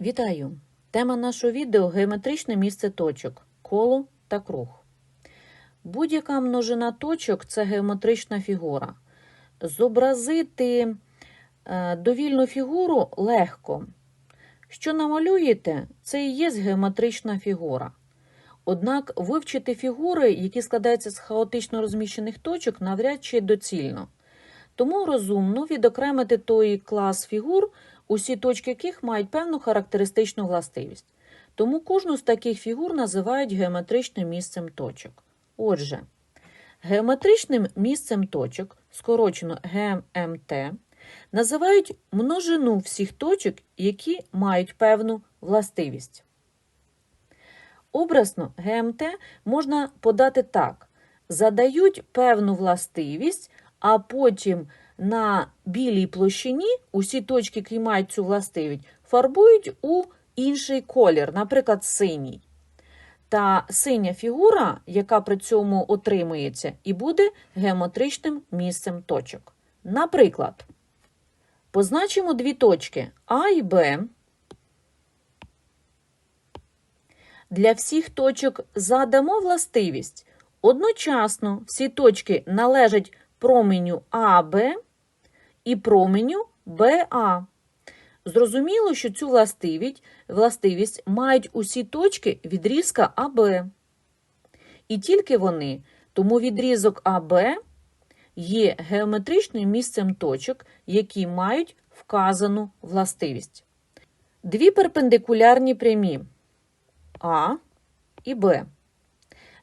Вітаю! Тема нашого відео геометричне місце точок, коло та круг. Будь-яка множина точок це геометрична фігура. Зобразити е, довільну фігуру легко. Що намалюєте, це і є геометрична фігура. Однак вивчити фігури, які складаються з хаотично розміщених точок, навряд чи доцільно. Тому розумно відокремити той клас фігур, усі точки яких мають певну характеристичну властивість. Тому кожну з таких фігур називають геометричним місцем точок. Отже, геометричним місцем точок, скорочено ГМТ, називають множину всіх точок, які мають певну властивість. Образно ГМТ можна подати так: задають певну властивість, а потім на білій площині усі точки, які мають цю властивість, фарбують у інший колір, наприклад, синій. Та синя фігура, яка при цьому отримується, і буде геометричним місцем точок. Наприклад, позначимо дві точки А і Б. Для всіх точок задамо властивість. Одночасно всі точки належать променю АБ і променю БА. Зрозуміло, що цю властивість, властивість мають усі точки відрізка АБ. І тільки вони, тому відрізок АБ є геометричним місцем точок, які мають вказану властивість. Дві перпендикулярні прямі А і Б.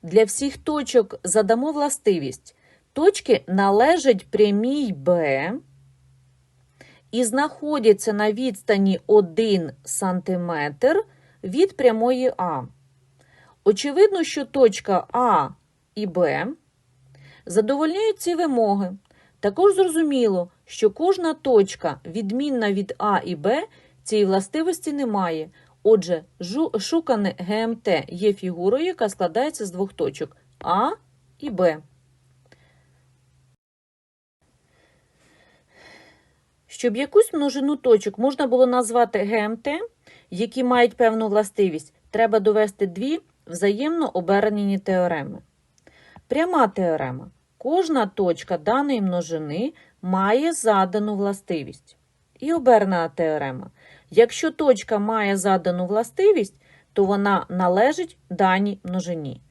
Для всіх точок задамо властивість. Точки належать прямій Б і знаходяться на відстані 1 см від прямої А. Очевидно, що точка А і Б задовольняють ці вимоги. Також зрозуміло, що кожна точка, відмінна від А і Б, цієї властивості не має. Отже, шукане ГМТ є фігурою, яка складається з двох точок А і Б. Щоб якусь множину точок можна було назвати ГМТ, які мають певну властивість, треба довести дві взаємно обернені теореми. Пряма теорема. Кожна точка даної множини має задану властивість. І обернена теорема. Якщо точка має задану властивість, то вона належить даній множині.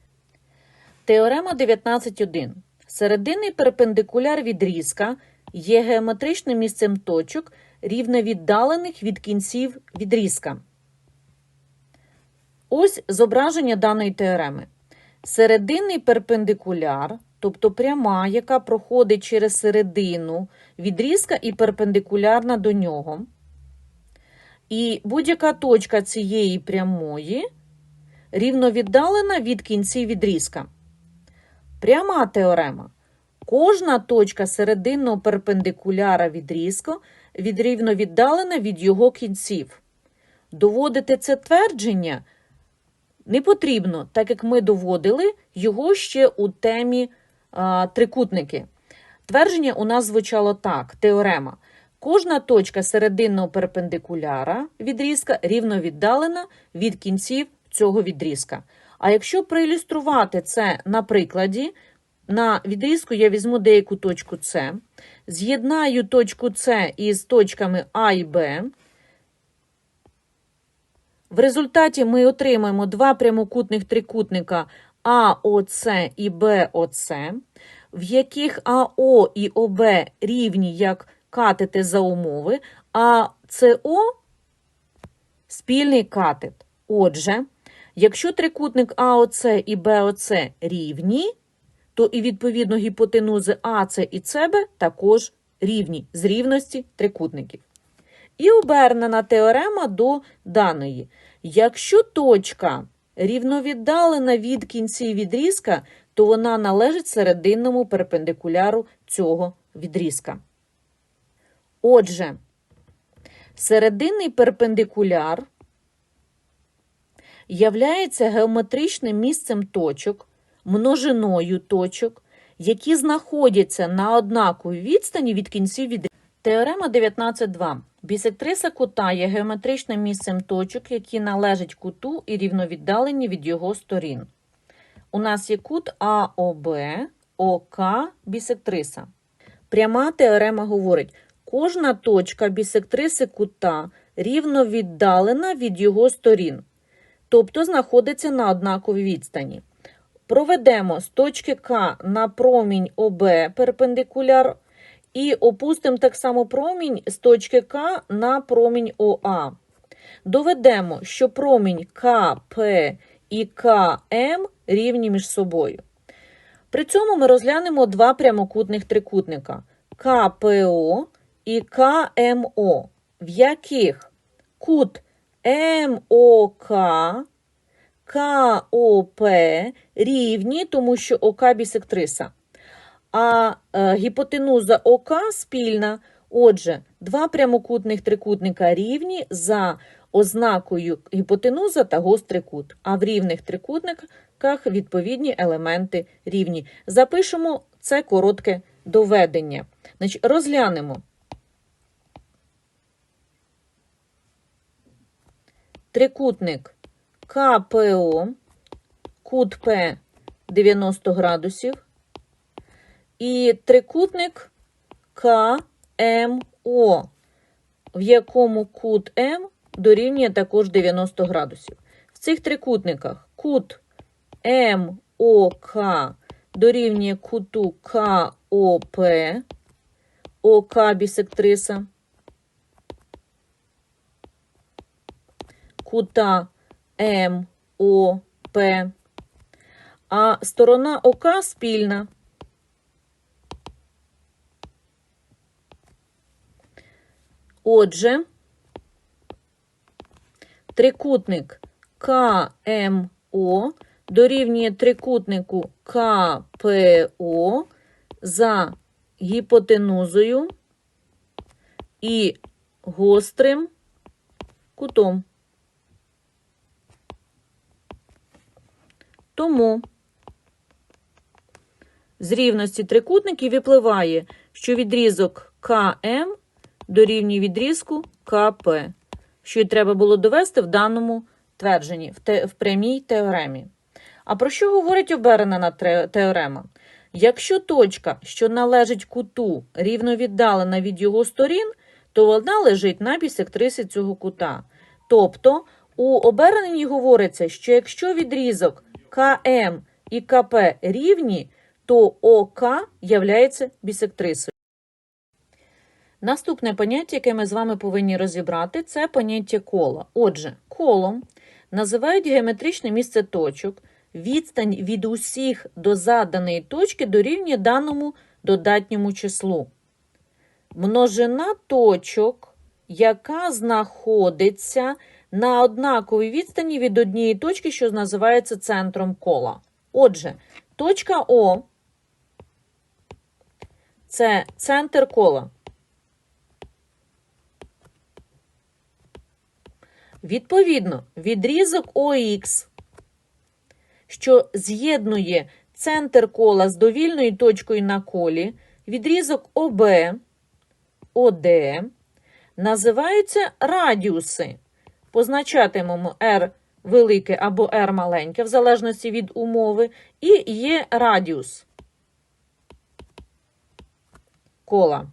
Теорема 19.1. Серединний перпендикуляр відрізка є геометричним місцем точок, рівновіддалених від кінців відрізка. Ось зображення даної теореми. Серединний перпендикуляр, тобто пряма, яка проходить через середину відрізка і перпендикулярна до нього. І будь-яка точка цієї прямої рівновіддалена від кінців відрізка. Пряма теорема. Кожна точка серединного перпендикуляра відрізку відрівно віддалена від його кінців. Доводити це твердження не потрібно, так як ми доводили його ще у темі а, трикутники. Твердження у нас звучало так: теорема. Кожна точка серединного перпендикуляра відрізка рівно віддалена від кінців цього відрізка. А якщо проілюструвати це на прикладі, на відрізку я візьму деяку точку С, з'єднаю точку С із точками А і Б. В результаті ми отримаємо два прямокутних трикутника АОЦ і БОЦ, в яких АО і ОБ рівні як катети за умови, а СО спільний катет. Отже, якщо трикутник АОЦ і БОЦ рівні, то і відповідно гіпотенузи АЦ і СБ також рівні з рівності трикутників. І обернена теорема до даної. Якщо точка рівновіддалена від кінців відрізка, то вона належить серединному перпендикуляру цього відрізка. Отже, серединний перпендикуляр являється геометричним місцем точок, множиною точок, які знаходяться на однаковій відстані від кінців відрізка. Теорема 19.2. Бісектриса кута є геометричним місцем точок, які належать куту і рівновіддалені від його сторін. У нас є кут АОБ, ОК, бісектриса. Пряма теорема говорить, кожна точка бісектриси кута рівно віддалена від його сторін, тобто знаходиться на однаковій відстані. Проведемо з точки К на промінь ОБ перпендикуляр і опустимо так само промінь з точки К на промінь ОА. Доведемо, що промінь КП і КМ рівні між собою. При цьому ми розглянемо два прямокутних трикутника КПО і КМО, в яких кут МОК, КОП рівні, тому що ОК бісектриса. А е, гіпотенуза ОК спільна. Отже, два прямокутних трикутника рівні за ознакою гіпотенуза та гострий кут. А в рівних трикутниках відповідні елементи рівні. Запишемо це коротке доведення. Значить, розглянемо. Трикутник КПО, кут П 90 градусів і трикутник КМО, в якому кут М дорівнює також 90 градусів. В цих трикутниках кут МОК дорівнює куту КОП, ОК бісектриса, кута МОП, а сторона ОК спільна. Отже, трикутник КМО дорівнює трикутнику КПО за гіпотенузою і гострим кутом. Тому з рівності трикутників випливає, що відрізок КМ дорівнює відрізку КП, що й треба було довести в даному твердженні, в, те, в прямій теоремі. А про що говорить обернена теорема? Якщо точка, що належить куту, рівно віддалена від його сторін, то вона лежить на бісектрисі цього кута. Тобто у оберненні говориться, що якщо відрізок КМ і КП рівні, то ОК являється бісектрисою. Наступне поняття, яке ми з вами повинні розібрати, це поняття кола. Отже, колом називають геометричне місце точок, відстань від усіх до заданої точки дорівнює даному додатньому числу. Множина точок, яка знаходиться на однаковій відстані від однієї точки, що називається центром кола. Отже, точка О це центр кола. Відповідно, відрізок ОХ, що з'єднує центр кола з довільною точкою на колі, відрізок ОБ, ОД, називаються радіуси. Позначатимемо R велике або R маленьке, в залежності від умови, і є радіус кола.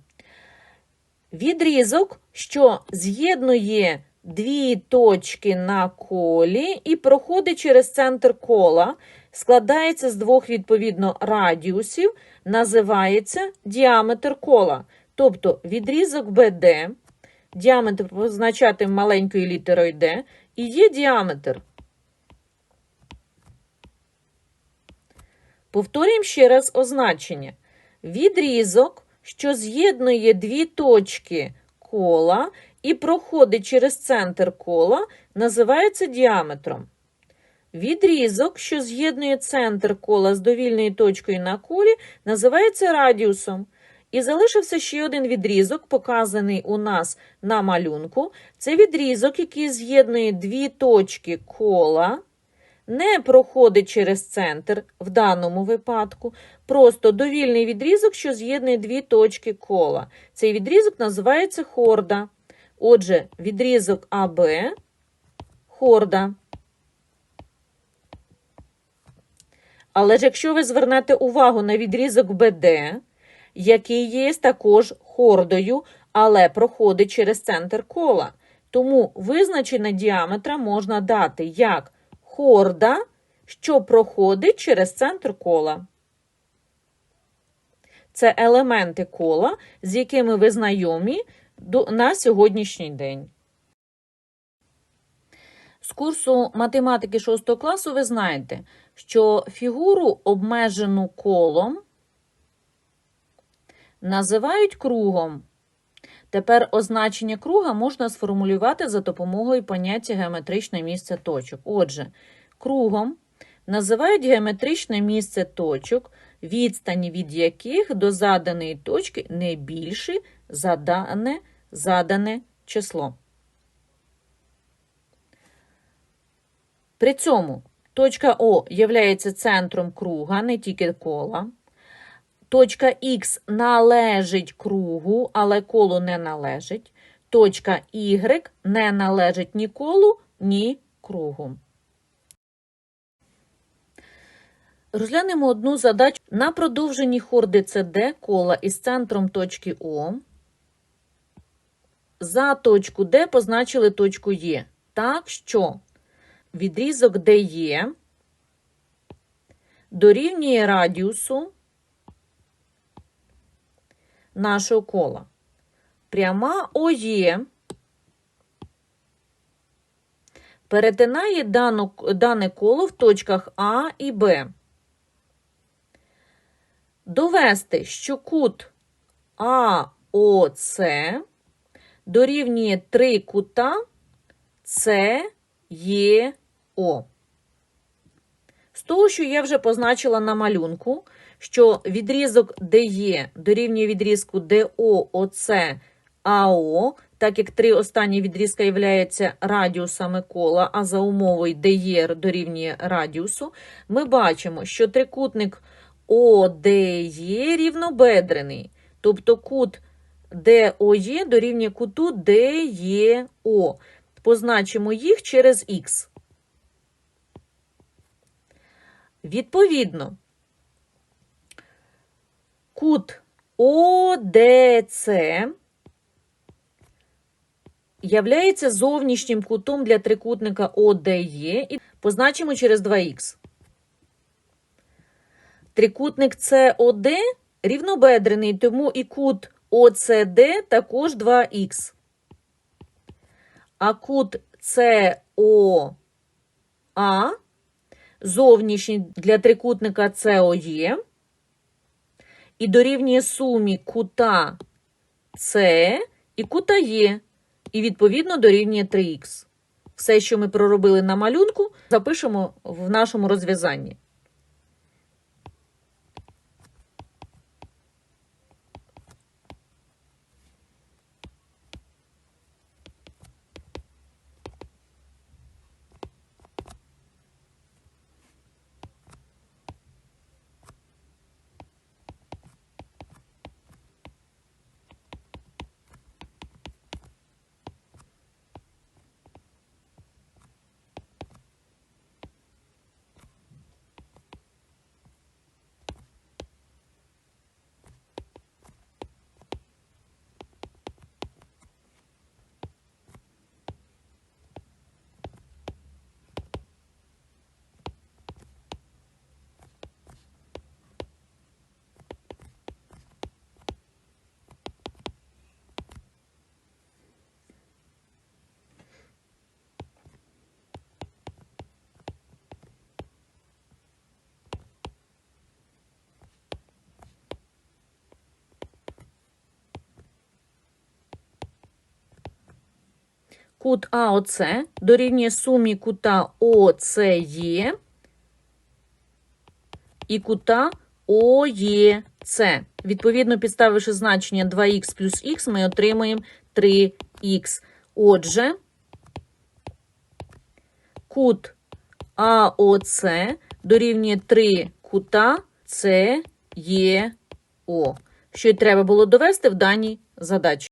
Відрізок, що з'єднує дві точки на колі і проходить через центр кола, складається з двох відповідно радіусів, називається діаметр кола. Тобто відрізок BD, діаметр позначати маленькою літерою D, і є діаметр. Повторюємо ще раз означення. Відрізок, що з'єднує дві точки кола і проходить через центр кола, називається діаметром. Відрізок, що з'єднує центр кола з довільною точкою на колі, називається радіусом. І залишився ще один відрізок, показаний у нас на малюнку. Це відрізок, який з'єднує дві точки кола не проходить через центр в даному випадку, просто довільний відрізок, що з'єднує дві точки кола. Цей відрізок називається хорда. Отже, відрізок АБ хорда. Але ж якщо ви звернете увагу на відрізок БД, який є також хордою, але проходить через центр кола. Тому визначення діаметра можна дати як хорда, що проходить через центр кола. Це елементи кола, з якими ви знайомі на сьогоднішній день. З курсу математики 6 класу ви знаєте, що фігуру, обмежену колом, називають кругом. Тепер означення круга можна сформулювати за допомогою поняття геометричне місце точок. Отже, кругом називають геометричне місце точок, відстані від яких до заданої точки не більші за дане, задане число. При цьому точка О є центром круга, не тільки кола. Точка Х належить кругу, але колу не належить. Точка Y не належить ні колу, ні кругу. Розглянемо одну задачу на продовженні хорди CD кола із центром точки О. За точку D позначили точку Е. Так що відрізок DE дорівнює радіусу нашого кола. Пряма ОЄ перетинає дану, дане коло в точках А і Б. Довести, що кут АОЦ дорівнює 3 кута СЄО. З того, що я вже позначила на малюнку, що відрізок ДЕ дорівнює відрізку ДООЦ АО, так як три останні відрізка являються радіусами кола, а за умовою ДЕ дорівнює радіусу, ми бачимо, що трикутник ОДЕ рівнобедрений, тобто кут ДОЕ дорівнює куту ДЕО. Позначимо їх через Х. Відповідно, кут ОДЦ являється зовнішнім кутом для трикутника ОДЕ і позначимо через 2х. Трикутник СОД рівнобедрений, тому і кут ОЦД також 2х. А кут СОА зовнішній для трикутника СОЄ і дорівнює сумі кута С і кута Є, і відповідно дорівнює 3х. Все, що ми проробили на малюнку, запишемо в нашому розв'язанні. Кут АОЦ дорівнює сумі кута ОЦЄ і кута ОЄЦ. Відповідно, підставивши значення 2х плюс х, ми отримаємо 3х. Отже, кут АОЦ дорівнює 3 кута СЄО, що й треба було довести в даній задачі.